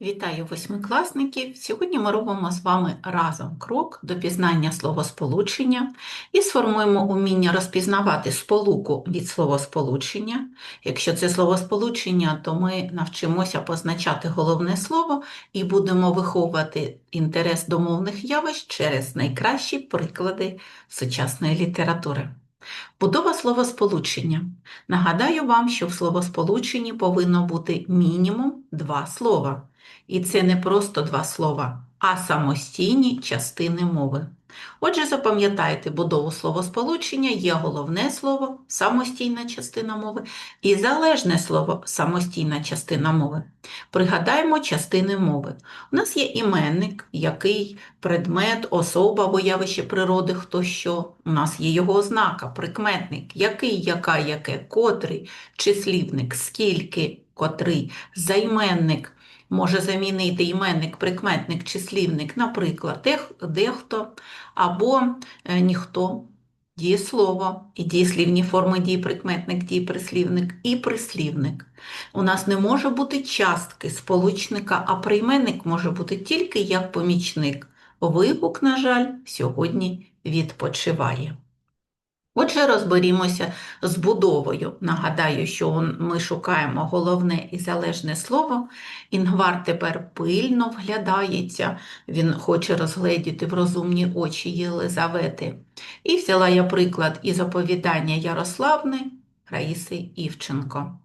Вітаю восьмикласників! Сьогодні ми робимо з вами разом крок до пізнання словосполучення і сформуємо уміння розпізнавати сполуку від словосполучення. Якщо це словосполучення, то ми навчимося позначати головне слово і будемо виховувати інтерес до мовних явищ через найкращі приклади сучасної літератури. Будова словосполучення. Нагадаю вам, що в словосполученні повинно бути мінімум два слова. І це не просто два слова, а самостійні частини мови. Отже, запам'ятайте, будову словосполучення є головне слово, самостійна частина мови, і залежне слово самостійна частина мови. Пригадаємо частини мови. У нас є іменник, який предмет, особа або явище природи, хто що. У нас є його ознака, прикметник, який, яка, яке, котрий, числівник, скільки, котрий, займенник може замінити іменник, прикметник, числівник, наприклад, дехто або е, ніхто. Дієслово і дієслівні форми дієприкметник, дієприслівник і прислівник. У нас не може бути частки сполучника, а прийменник може бути тільки як помічник. Вигук, на жаль, сьогодні відпочиває. Отже, розберімося з будовою. Нагадаю, що ми шукаємо головне і залежне слово. Інгвар тепер пильно вглядається, він хоче розгледіти в розумні очі Єлизавети. І взяла я приклад із оповідання Ярославни Раїси Івченко.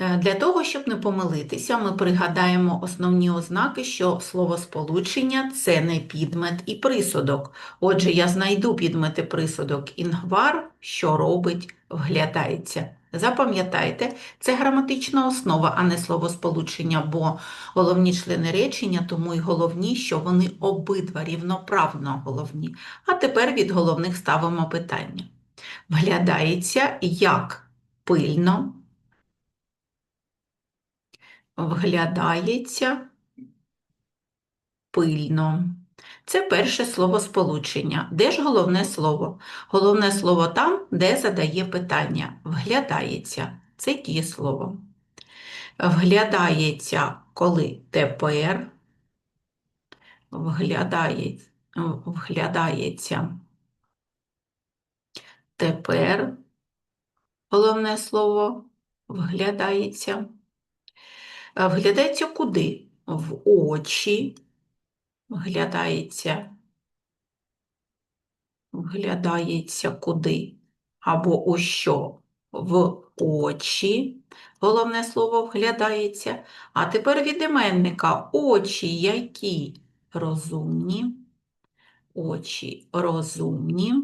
Е, для того, щоб не помилитися, ми пригадаємо основні ознаки, що словосполучення це не підмет і присудок. Отже, я знайду підмет і присудок інгвар, що робить, вглядається. Запам'ятайте, це граматична основа, а не словосполучення, бо головні члени речення, тому й головні, що вони обидва рівноправно головні. А тепер від головних ставимо питання. Вглядається як пильно вглядається пильно. Це перше словосполучення. Де ж головне слово? Головне слово там, де задає питання. Вглядається. Це дієслово. Вглядається, коли тепер. Вглядається, вглядається тепер. Головне слово вглядається. Вглядається куди? В очі, вглядається, вглядається куди? Або у що? В очі. Головне слово вглядається. А тепер від іменника очі які розумні. Очі розумні.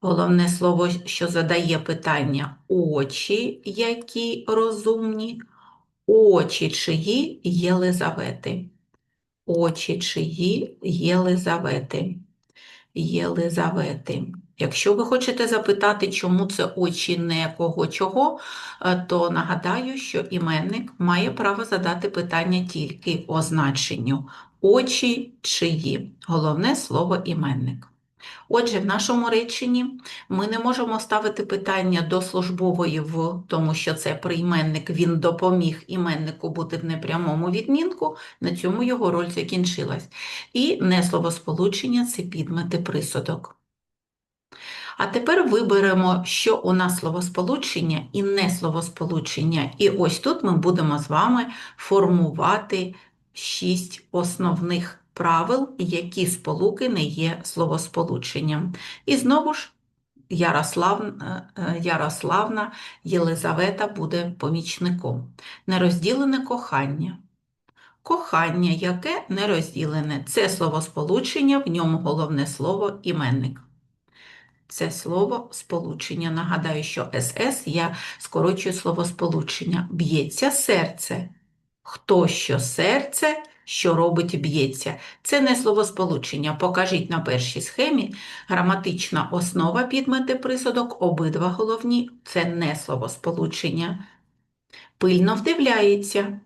Головне слово, що задає питання очі, які розумні. Очі чиї Єлизавети. Очі чиї Єлизавети. Єлизавети. Якщо ви хочете запитати, чому це очі не кого чого, е, то нагадаю, що іменник має право задати питання тільки означенню. Очі чиї. Головне слово іменник. Отже, в нашому реченні ми не можемо ставити питання до службової в, тому що це прийменник, він допоміг іменнику бути в непрямому відмінку, на цьому його роль закінчилась. І несловосполучення це підмети присудок. А тепер виберемо, що у нас словосполучення і несловосполучення. І ось тут ми будемо з вами формувати шість основних правил, які сполуки не є словосполученням. І знову ж Ярославна, е, Ярославна Єлизавета буде помічником. Нерозділене кохання. Кохання, яке нерозділене, це словосполучення, в ньому головне слово іменник. Це слово сполучення. Нагадаю, що СС я скорочую словосполучення. Б'ється серце. Хто що серце, що робить б'ється. Це не словосполучення. Покажіть на першій схемі граматична основа підмети присудок, обидва головні це не словосполучення. Пильно вдивляється.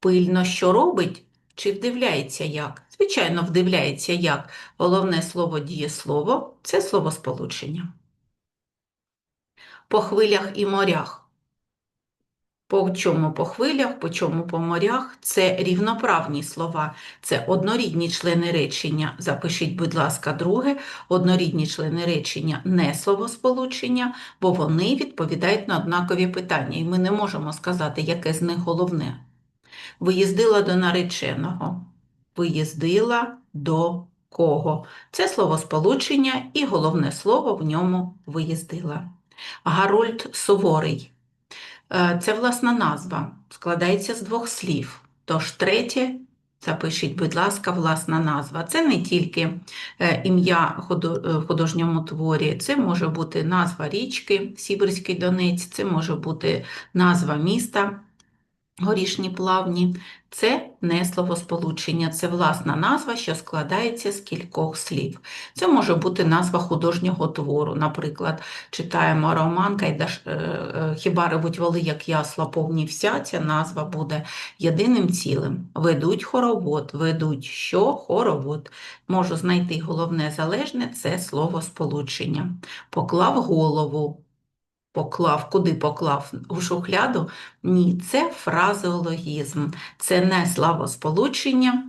Пильно що робить? Чи вдивляється як? Звичайно, вдивляється як. Головне слово дієслово це словосполучення. По хвилях і морях. По чому по хвилях, по чому по морях це рівноправні слова, це однорідні члени речення. Запишіть, будь ласка, друге, однорідні члени речення не словосполучення, бо вони відповідають на однакові питання, і ми не можемо сказати, яке з них головне. Виїздила до нареченого. Виїздила до кого? Це словосполучення і головне слово в ньому виїздила. Гарольд Суворий. Е, Це власна назва, складається з двох слів. Тож третє, запишіть, будь ласка, власна назва. Це не тільки е, ім'я е, в художньому творі, це може бути назва річки Сіверський Донець, це може бути назва міста Горішні Плавні. Це не словосполучення, це власна назва, що складається з кількох слів. Це може бути назва художнього твору. Наприклад, читаємо роман «Кайдаш, е, е, Хіба ревуть воли, як ясла повні вся, ця назва буде єдиним цілим. Ведуть хоровод, ведуть що? Хоровод. Можу знайти головне залежне це словосполучення. Поклав голову. Поклав, куди поклав? У шухляду? Ні, це фразеологізм, це не словосполучення.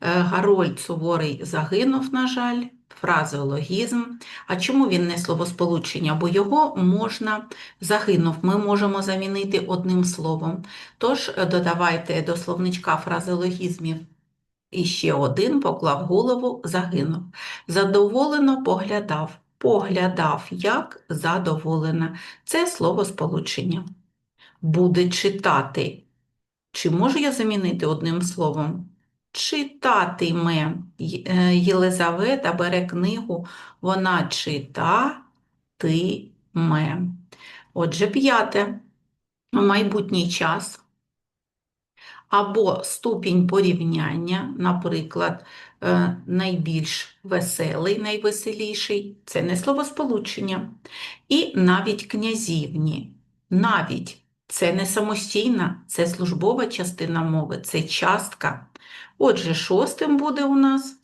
Е, Гарольд Суворий загинув, на жаль, фразеологізм. А чому він не словосполучення? Бо його можна загинув, ми можемо замінити одним словом. Тож е, додавайте до словничка фразеологізмів і ще один поклав голову, загинув. Задоволено поглядав. Поглядав як задоволена. Це словосполучення. Буде читати. Чи можу я замінити одним словом? Читатиме. Е, Єлизавета бере книгу, вона читатиме. Отже, п'яте. Майбутній час або ступінь порівняння, наприклад, е, найбільш веселий, найвеселіший це не словосполучення. І навіть князівні. Навіть це не самостійна, це службова частина мови, це частка. Отже, шостим буде у нас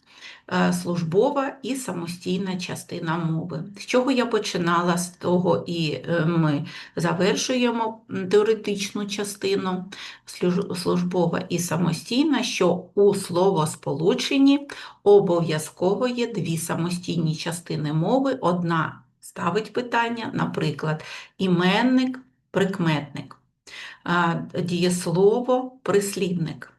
службова і самостійна частина мови. З чого я починала, з того і е, ми завершуємо теоретичну частину службова і самостійна, що у словосполученні обов'язково є дві самостійні частини мови. Одна ставить питання, наприклад, іменник, прикметник, дієслово, прислівник.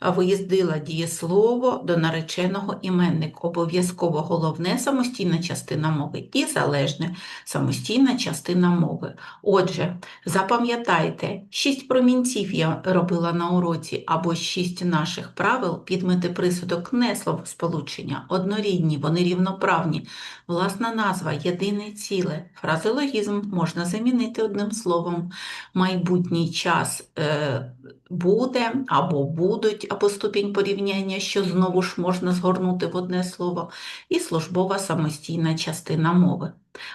Виїздила дієслово до нареченого іменник. Обов'язково головне самостійна частина мови і залежне самостійна частина мови. Отже, запам'ятайте, шість промінців я робила на уроці, або шість наших правил, підмети присудок не словосполучення, однорідні, вони рівноправні, власна назва, єдине ціле, фразеологізм можна замінити одним словом, майбутній час е, буде або будуть, або ступінь порівняння, що знову ж можна згорнути в одне слово, і службова самостійна частина мови.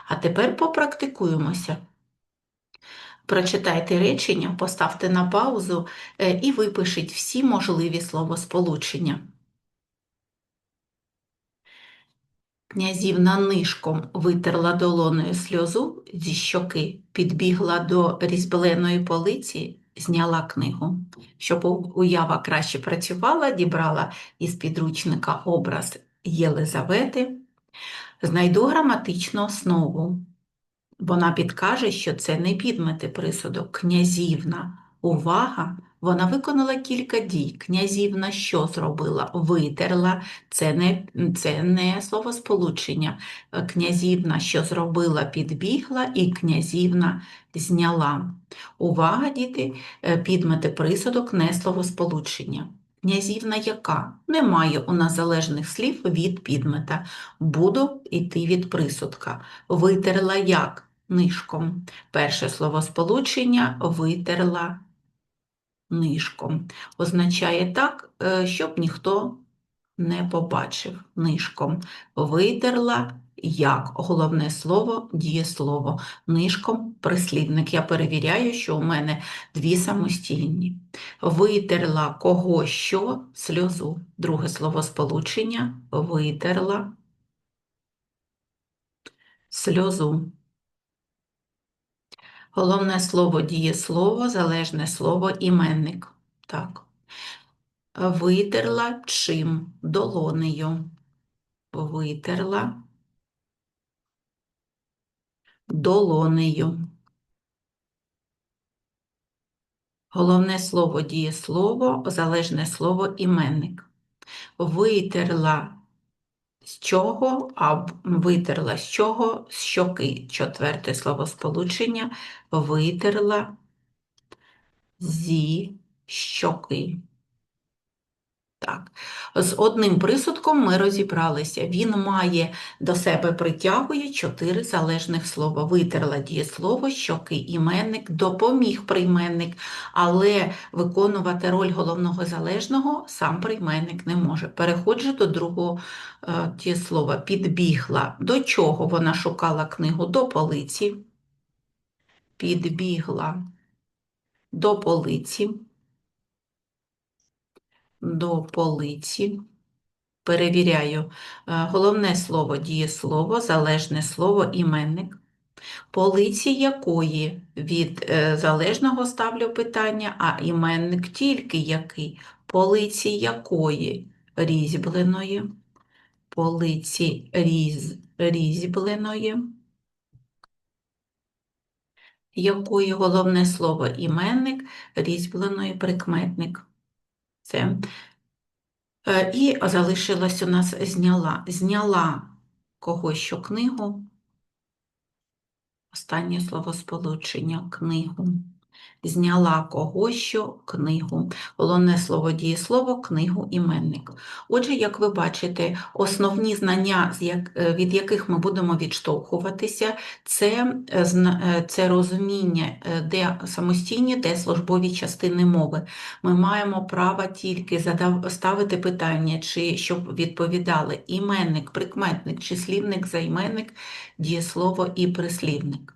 А тепер попрактикуємося. Прочитайте речення, поставте на паузу е, і випишіть всі можливі словосполучення. Князівна нишком витерла долоною сльозу зі щоки, підбігла до різьбленої полиці, зняла книгу. Щоб уява краще працювала, дібрала із підручника образ Єлизавети. Знайду граматичну основу. Вона підкаже, що це не підмети присудок. Князівна. Увага! Вона виконала кілька дій. Князівна що зробила? Витерла. Це не, це не словосполучення. Князівна що зробила? Підбігла і князівна зняла. Увага, діти, е, підмети присудок не словосполучення. Князівна яка? Немає у нас залежних слів від підмета. Буду йти від присудка. Витерла як? Нишком. Перше словосполучення витерла нишком. Означає так, е, щоб ніхто не побачив нишком. Витерла як? Головне слово дієслово. Нишком прислівник. Я перевіряю, що у мене дві самостійні. Витерла кого що? Сльозу. Друге словосполучення витерла сльозу. Головне слово дієслово, залежне слово іменник. Так. Витерла чим долонею. Витерла долонею. Головне слово дієслово, залежне слово іменник. Витерла з чого, а витерла з чого, з щоки. Четверте словосполучення витерла зі щоки. Так, з одним присудком ми розібралися. Він має до себе притягує чотири залежних слова. Витерла дієслово, щоки, іменник, допоміг прийменник, але виконувати роль головного залежного сам прийменник не може. Переходжу до другого е, дієслова. Підбігла. До чого вона шукала книгу? До полиці. Підбігла до полиці до полиці. Перевіряю. Е, головне слово дієслово, залежне слово іменник. Полиці якої від е, залежного ставлю питання, а іменник тільки який. Полиці якої різьбленої. Полиці різ, різьбленої. Якої головне слово іменник, різьбленої прикметник. Це. Е, І залишилась у нас зняла. Зняла когось що книгу. Останнє словосполучення книгу зняла когось що книгу. Головне слово дієслово, книгу іменник. Отже, як ви бачите, основні знання, е, від яких ми будемо відштовхуватися, це е, е, це розуміння, де самостійні, де службові частини мови. Ми маємо право тільки ставити питання, чи щоб відповідали іменник, прикметник, числівник, займенник, дієслово і прислівник.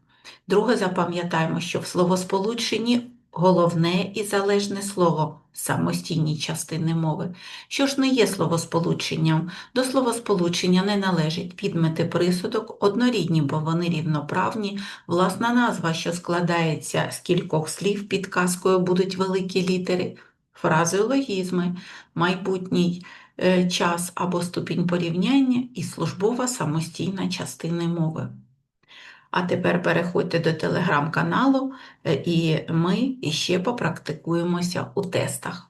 Друге, запам'ятаємо, що в словосполученні головне і залежне слово самостійні частини мови. Що ж не є словосполученням? До словосполучення не належить підмети присудок, однорідні, бо вони рівноправні, власна назва, що складається з кількох слів, підказкою будуть великі літери, фразеологізми, майбутній е, час або ступінь порівняння і службова самостійна частина мови. А тепер переходьте до телеграм-каналу, е, і ми іще попрактикуємося у тестах.